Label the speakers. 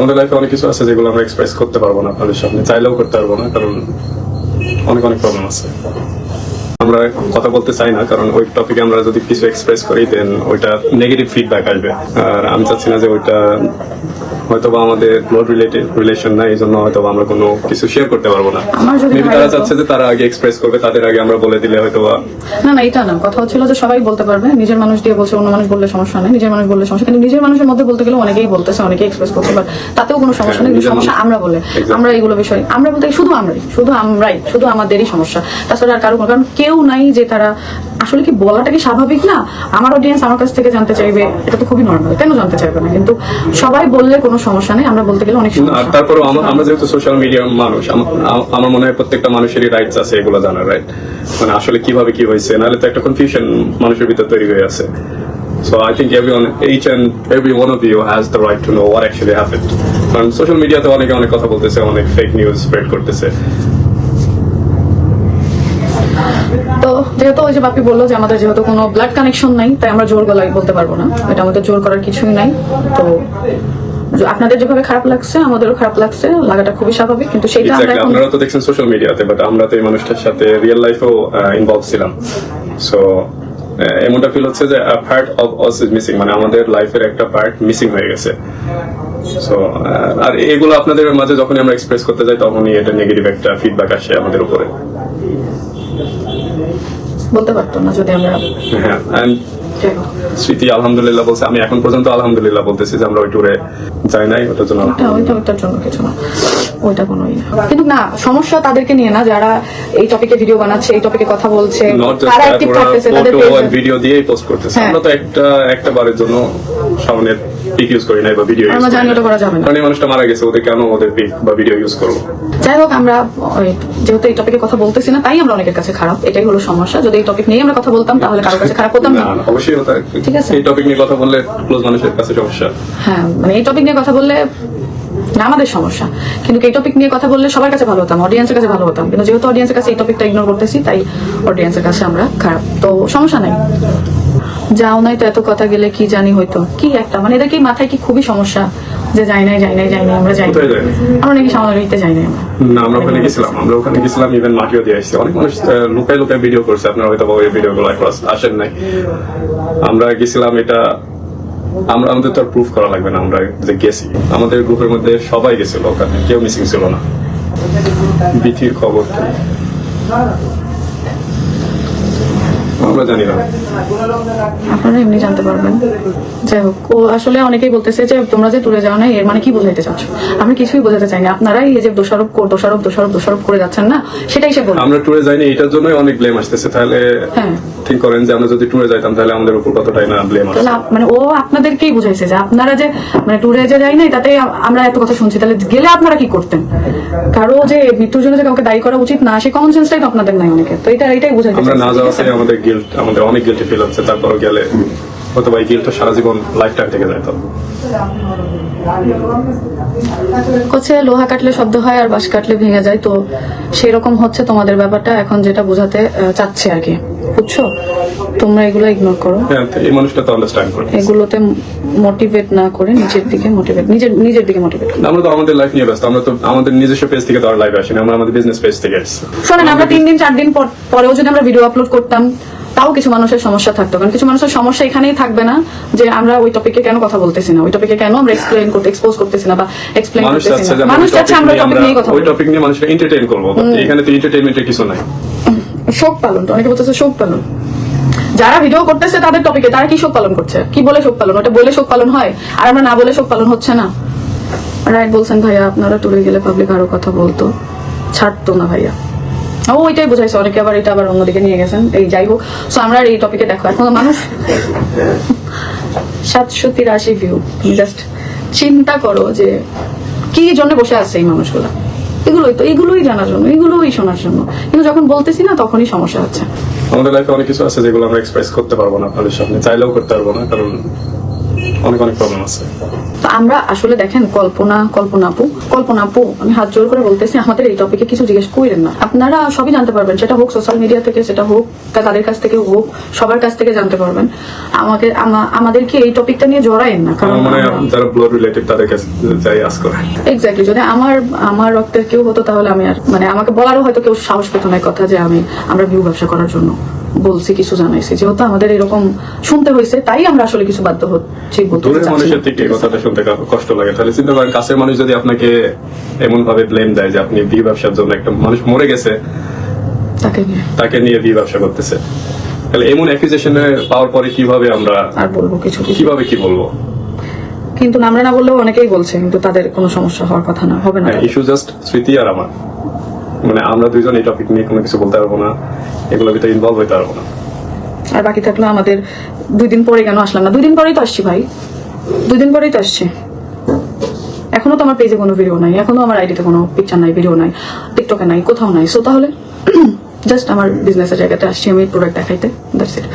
Speaker 1: আমাদের লাইফে অনেক কিছু আছে যেগুলো আমরা এক্সপ্রেস করতে পারব না আপনাদের সামনে, চাইলেও করতে পারব না, কারণ অনেক অনেক প্রবলেম আছে। আমরা কথা বলতে চাই না, কারণ ওই টপিকে আমরা যদি কিছু এক্সপ্রেস করি দেন ওইটা নেগেটিভ ফিডব্যাক আসবে। আর আমি চাচ্ছি না যে ওইটা হয়তো বা আমাদের ব্লড রিলেটেড রিলেশন না এই জন্য হয়তো বা আমরা কোনো কিছু শেয়ার করতে পারব না। মেবি তারা চাচ্ছে যে তারা আগে এক্সপ্রেস করবে তাদের আগে আমরা বলে দিলে হয়তো বা
Speaker 2: না না এটা না। কথা হচ্ছিল যে সবাই বলতে পারবে। নিজের মানুষ দিয়ে বলছে অন্য মানুষ বললে সমস্যা নেই। নিজের মানুষ বললে সমস্যা কিন্তু নিজের মানুষের মধ্যে বলতে গেলে অনেকেই বলতেছে অনেকেই এক্সপ্রেস করছে বাট তাতেও কোনো সমস্যা নেই।
Speaker 1: হ্যাঁ,
Speaker 2: কিন্তু
Speaker 1: নিজের
Speaker 2: সমস্যা আমরা বলে আমরা এইগুলো বিষয় আমরা বলতে শুধু আমরাই শুধু আমরাই শুধু আমাদেরই সমস্যা। তাছাড়া আর কারও কারণ কেউ নাই যে তারা আসলে কি বলাটা কি স্বাভাবিক না? আমার অডিয়েন্স আমার কাছ থেকে জানতে চাইবে এটা তো খুবই নর্মাল কেন জানতে চাইবে না? কিন্তু সবাই বললে কোনো সমস্যা নেই আমরা বলতে গেলে অনেক সমস্যা।
Speaker 1: তারপরেও আমা- আমরা যেহেতু সোশ্যাল মিডিয়ার মানুষ আম- আম- আমার মনে হয় প্রত্যেকটা মানুষেরই রাইটস আছে এগুলো জানার রাইট মানে আসলে কীভাবে কি হয়েছে নাহলে তো একটা কনফিউশন মানুষের ভিতর তৈরি হয়ে আছে। So I think everyone, each and every one of you has the right to know what actually happened. কারণ সোশ্যাল মিডিয়াতে অনেকে অনেক কথা বলতেছে অনেক ফেক নিউজ স্প্রেড করতেছে।
Speaker 2: তো যেহেতু ওই যে বাপি বলল যে আমাদের যেহেতু কোনো ব্লাড কানেকশন নাই তাই আমরা জোর গলায় বলতে পারব না। এটা আমাদের জোর করার কিছুই নাই। তো আপনাদের যেভাবে খারাপ লাগছে আমাদেরও খারাপ লাগছে লাগাটা খুবই স্বাভাবিক। কিন্তু সেটা আমরা
Speaker 1: আপনারা তো দেখছেন সোশ্যাল মিডিয়াতে বাট আমরা তো এই মানুষটার সাথে রিয়েল লাইফেও ইনভলভ ছিলাম। সো এমনটা ফিল হচ্ছে যে part of us is missing মানে আমাদের লাইফের একটা পার্ট মিসিং হয়ে গেছে। সো আর এগুলো আপনাদের মাঝে যখন আমরা এক্সপ্রেস করতে যাই তখনই এটা নেগেটিভ একটা ফিডব্যাক আসে আমাদের উপরে।
Speaker 2: বলতে পারতো না যদি আমরা
Speaker 1: হ্যাঁ। স্মৃতি আলহামদুলিল্লাহ বলছে আমি এখন পর্যন্ত আলহামদুলিল্লাহ বলতেছি যে আমরা ওই ট্যুরে যাই নাই ওটার জন্য
Speaker 2: ওইটা ওইটা ওইটার জন্য কিছু না ওইটা কোনোই না কিন্তু না সমস্যা তাদেরকে নিয়ে না যারা এই টপিকে ভিডিও বানাচ্ছে এই টপিকে কথা বলছে তারা অ্যাক্টিভ থাকতেছে তাদের।
Speaker 1: ভিডিও দিয়েই পোস্ট করতেছে
Speaker 2: হ্যাঁ।
Speaker 1: আমরা তো একটা একটা বারের জন্য সামনের পিক ইউজ করি নাই বা ভিডিও ইউজ
Speaker 2: আমরা জানি ওটা করা যাবে না।
Speaker 1: কারণ এই মানুষটা মারা গেছে ওদের কেন ওদের পিক বা ভিডিও ইউজ করব।
Speaker 2: যাই হোক আমরা যেহেতু এই টপিকে কথা বলতেছি না তাই আমরা অনেকের কাছে খারাপ। এটাই হলো সমস্যা। যদি এই টপিক নিয়ে আমরা কথা বলতাম তাহলে কারোর কাছে খারাপ হতাম
Speaker 1: না। অবশ্যই ওটা
Speaker 2: ঠিক আছে।
Speaker 1: এই টপিক নিয়ে কথা বললে ক্লোজ মানুষের কাছে সমস্যা।
Speaker 2: হ্যাঁ মানে এই টপিক নিয়ে কথা বললে না আমাদের সমস্যা। কিন্তু এই টপিক নিয়ে কথা বললে সবার কাছে ভালো হতাম অডিয়েন্সের কাছে ভালো হতাম। কিন্তু যেহেতু অডিয়েন্সের কাছে এই টপিকটা ইগনোর করতেছি তাই অডিয়েন্সের কাছে আমরা খারাপ। তো সমস্যা নাই। যাও নাই তো এত কথা গেলে কি জানি হয়তো কি একটা? মানে এদের কি মাথায় কি খুবই সমস্যা যে যাই নাই যাই নাই যাই নাই আমরা যাই? আমরা নাকি সামনে দিতে যাই নাই
Speaker 1: না আমরা ওখানে গেছিলাম আমরা ওখানে গেছিলাম ইভেন মাটিও দিয়ে আসছি। অনেক মানুষ আহ, লুকায় লুকায় ভিডিও করছে আপনারা হয়তো ওই ভিডিও গুলো আসেন নাই। আমরা গেছিলাম এটা আমরা আমাদের তো আর প্রুফ করা লাগবে না আমরা যে গেছি। আমাদের গ্রুপের মধ্যে সবাই গেছিল ওখানে কেউ মিসিং ছিল না। বিথির খবর? আমরা জানি না।
Speaker 2: আপনারা এমনি জানতে পারবেন। যাই হোক ও আসলে অনেকেই বলতেছে যে তোমরা যে টুরে যাও না এর মানে কি বোঝাইতে চাচ্ছ? আমি কিছুই বোঝাতে চাই না। আপনারাই এই যে দোষারোপ দোষারোপ দোষারোপ দোষারোপ করে যাচ্ছেন না সেটাই সে
Speaker 1: আমরা ট্যুরে যাইনি এটার জন্যই অনেক ব্লেম আসতেছে। তাহলে
Speaker 2: হ্যাঁ।
Speaker 1: ঠিক করেন যে আমরা যদি ট্যুরে যাইতাম তাহলে আমাদের উপর কতটাই না ব্লেম
Speaker 2: আপ- মানে ও আপনাদেরকেই বুঝাইছে যে আপনারা যে মানে ট্যুরে যে যাই নাই তাতে আমরা এত কথা শুনছি তাহলে গেলে আপনারা কি করতেন? কারও যে মৃত্যুর জন্য যে কাউকে দায়ী করা উচিত না সে কমন সেন্সটাই তো আপনাদের নাই অনেকে তো এটা এটাই বুঝাইতে
Speaker 1: আমরা না যাওয়াতে? আমাদের গিল্ট আমাদের অনেক গিল্টি ফিল হচ্ছে তারপরও গেলে হয়তো বা এই গিল্টটা সারা জীবন লাইফ টাইম থেকে যায় তো
Speaker 2: হচ্ছে লোহা কাটলে শব্দ হয় আর বাঁশ কাটলে ভেঙে যায় তো সেই রকম হচ্ছে তোমাদের ব্যাপারটা এখন যেটা বোঝাতে চাচ্ছে আর কি। বুঝছ? তোমরা এগুলো ইগনোর করো।
Speaker 1: হ্যাঁ এই মানুষটা তো আন্ডারস্ট্যান্ড করে
Speaker 2: এগুলোতে মোটিভেট না করে নিজের দিকে মোটিভেট নিজের নিজের দিকে মোটিভেট
Speaker 1: আমরা তো আমাদের লাইফ নিয়ে ব্যস্ত আমরা তো আমাদের নিজস্ব পেজ থেকে তো আর লাইভ আসি না আমরা আমাদের বিজনেস পেজ থেকে আসছি।
Speaker 2: শোনেন আমরা তিন দিন চার দিন পর- পরেও যদি আমরা ভিডিও আপলোড করতাম তাও কিছু মানুষের সমস্যা থাকতো। কারণ কিছু মানুষের সমস্যা এখানেই থাকবে না যে আমরা ওই টপিকে কেন কথা বলতেছি না? ওই টপিকে কেন আমরা এক্সপ্লেন করতে এক্সপোজ করতেছি না বা এক্সপ্লেন
Speaker 1: মানুষ
Speaker 2: করতেছি না? মানুষ চাচ্ছে আমরা টপিক নিয়ে কথা
Speaker 1: ওই টপিক নিয়ে মানুষকে এন্টারটেইন করব। এখানে তো এন্টারটেইনমেন্টের কিছু নাই।
Speaker 2: শোক পালন তো অনেকে বলতেছে শোক পালন। যারা ভিডিও করতেছে তাদের টপিকে তারা কি শোক পালন করছে? কি বলে শোক পালন? ওটা বলে শোক পালন হয়? আর আমরা না বলে শোক পালন হচ্ছে না? রাইট বলছেন ভাইয়া আপনারা টুরে গেলে পাবলিক আরও কথা বলতো। ছাড়তো না ভাইয়া। ও, ওইটাই বোঝাইছে অনেকে আবার এটা আবার অন্যদিকে নিয়ে গেছেন। এই যাই হোক সো আমরা এই টপিকে দেখো এখন। মানুষ। সাতশো তিরাশি ভিউ জাস্ট চিন্তা করো যে কি জন্য বসে আছে এই মানুষগুলা। এগুলোই তো, এগুলোই জানার জন্য, এগুলোই শোনার জন্য। কিন্তু যখন বলতেছি না, তখনই সমস্যা হচ্ছে।
Speaker 1: আমাদের লাইফে অনেক কিছু আছে যেগুলো আমরা এক্সপ্রেস করতে পারব না আপনাদের সামনে, চাইলেও করতে পারব না, কারণ অনেক অনেক প্রবলেম আছে।
Speaker 2: তো আমরা আসলে দেখেন কল্পনা কল্পনা আপু কল্পনা আপু আমি হাত জোর করে বলতেছি আমাদের এই টপিকে কিছু জিজ্ঞেস করেন না। আপনারা সবই জানতে পারবেন সেটা হোক সোশ্যাল মিডিয়া থেকে সেটা হোক তাদের কাছ থেকে হোক সবার কাছ থেকে জানতে পারবেন। আমাকে আমাদেরকে এই টপিকটা নিয়ে জড়াইন না কারণ
Speaker 1: যারা ব্লাড রিলেটিভ তাদের কাছে যাই আস
Speaker 2: এক্স্যাক্টলি যদি আমার আমার রক্তের কেউ হতো তাহলে আমি আর মানে আমাকে বলারও হয়তো কেউ সাহস পেত না কথা যে আমি আমরা ভিউ ব্যবসা করার জন্য। বলছি কিছু জানাইছি। যেহেতু আমাদের এরকম শুনতে হয়েছে তাই আমরা আসলে কিছু বাধ্য হচ্ছি
Speaker 1: দূরের মানুষের থেকে কথাটা শুনতে কষ্ট লাগে। তাহলে চিন্তা করেন কাছের মানুষ যদি আপনাকে এমন ভাবে ব্লেম দেয় যে আপনি বি ব্যবসার জন্য একটা মানুষ মরে গেছে
Speaker 2: তাকে নিয়ে।
Speaker 1: তাকে নিয়ে বি ব্যবসা করতেছে। তাহলে এমন অ্যাকুজেশনে পাওয়ার পরে কীভাবে আমরা
Speaker 2: আর বলব কিছু
Speaker 1: কীভাবে কি বলব?
Speaker 2: কিন্তু আমরা না বললেও অনেকেই বলছে কিন্তু তাদের কোনো সমস্যা হওয়ার কথা না হবে না।
Speaker 1: ইস্যু জাস্ট স্মৃতি আর আমার। মানে আমরা দুইজন এই টপিক নিয়ে কোনো কিছু বলতে পারব না। এগুলোর ভিতরে ইনভলভ হইতে পারব না।
Speaker 2: আর বাকি থাকল আমাদের দুই দিন পরে কেন আসলাম না? দুই দিন পরেই তো আসছি ভাই। দুই দিন পরেই তো আসছি। এখনও তো আমার পেজে কোনো ভিডিও নাই। এখনও আমার আইডিতে কোনো পিকচার নাই ভিডিও নাই টিকটকে নাই, কোথাও নাই। সো তাহলে জাস্ট আমার বিজনেসের জায়গাতে আসছি আমি প্রোডাক্ট দেখাইতে দ্যাটস ইট